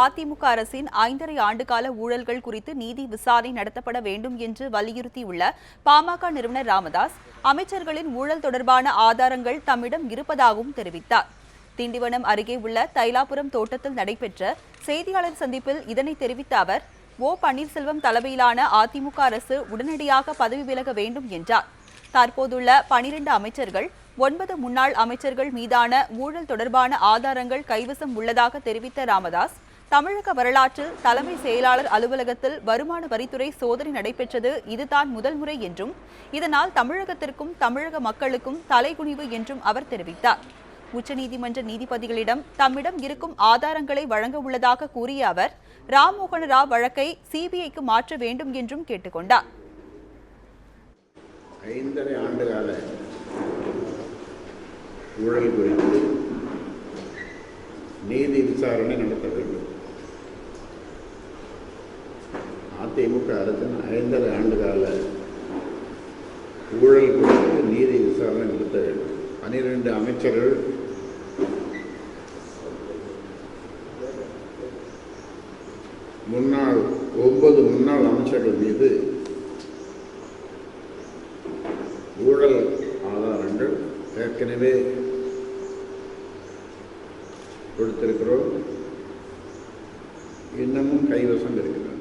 அதிமுக அரசின் ஐந்தரை ஆண்டுகால ஊழல்கள் குறித்து நீதி விசாரணை நடத்தப்பட வேண்டும் என்று வலியுறுத்தியுள்ள பாமக நிறுவனர் ராமதாஸ் அமைச்சர்களின் ஊழல் தொடர்பான ஆதாரங்கள் தம்மிடம் இருப்பதாகவும் தெரிவித்தார். திண்டிவனம் அருகே உள்ள தைலாபுரம் தோட்டத்தில் நடைபெற்ற செய்தியாளர் சந்திப்பில் இதனை தெரிவித்த அவர் ஓ பன்னீர்செல்வம் தலைமையிலான அதிமுக அரசு உடனடியாக பதவி விலக வேண்டும் என்றார். தற்போதுள்ள பனிரெண்டு அமைச்சர்கள் ஒன்பது முன்னாள் அமைச்சர்கள் மீதான ஊழல் தொடர்பான ஆதாரங்கள் கைவசம் உள்ளதாக தெரிவித்த ராமதாஸ் தமிழக வரலாற்றில் தலைமை செயலாளர் அலுவலகத்தில் வருமான வரித்துறை சோதனை நடைபெற்றது. இதுதான் முதல் முறை என்றும் இதனால் தமிழகத்திற்கும் தமிழக மக்களுக்கும் தலைகுனிவு என்றும் அவர் தெரிவித்தார். உச்சநீதிமன்ற நீதிபதிகளிடம் தம்மிடம் இருக்கும் ஆதாரங்களை வழங்க உள்ளதாக கூறிய அவர் ராம்மோகன ராவ் வழக்கை சிபிஐக்கு மாற்ற வேண்டும் என்றும் கேட்டுக்கொண்டார். ஐந்தரை ஊழல் குறித்து நீதி விசாரணை நடத்த வேண்டும் அதிமுக அரசின் ஐந்தரை ஆண்டு கால ஊழல் குறித்து நீதி விசாரணை நடத்த வேண்டும். பனிரெண்டு அமைச்சர்கள் முன்னாள் ஒன்பது முன்னாள் அமைச்சர்கள் மீது ஊழல் ஆதாரங்கள் ஏற்கனவே கொடுத்திருக்கிறோம். இன்னமும் கைவசம் இருக்கிறது.